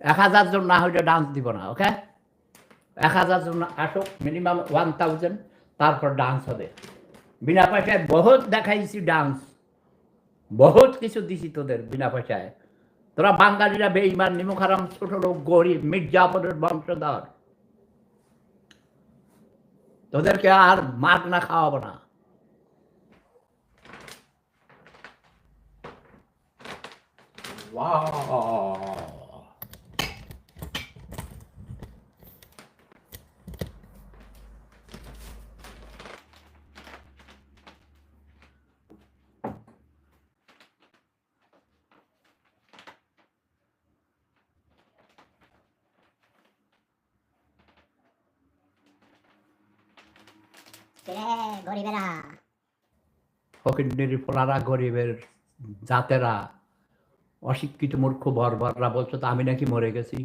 এক হাজার জন না হইলে ডান্স দিব না ওকে এক হাজার জন আসুক মিনিমাম ওয়ান থাউজেন্ড তারপর ডান্স হবে। বিনা পয়সায় বহুত দেখাইছি ডান্স বহুত কিছু দিছি তোদের বিনা পয়সায়। তোরা বাঙালিরা বেইমান নিমুখারাম ছোট লোক, গরিব মির্জাপুরের বংশধর। তোদেরকে আর মাগ না খাওয়াবো না। Wow. গরিবেরা। ফকিন্দির গরিবের জাতেরা অশিক্ষিত মূর্খ বর্বররা বলছো তো আমি নাকি মরে গেছি?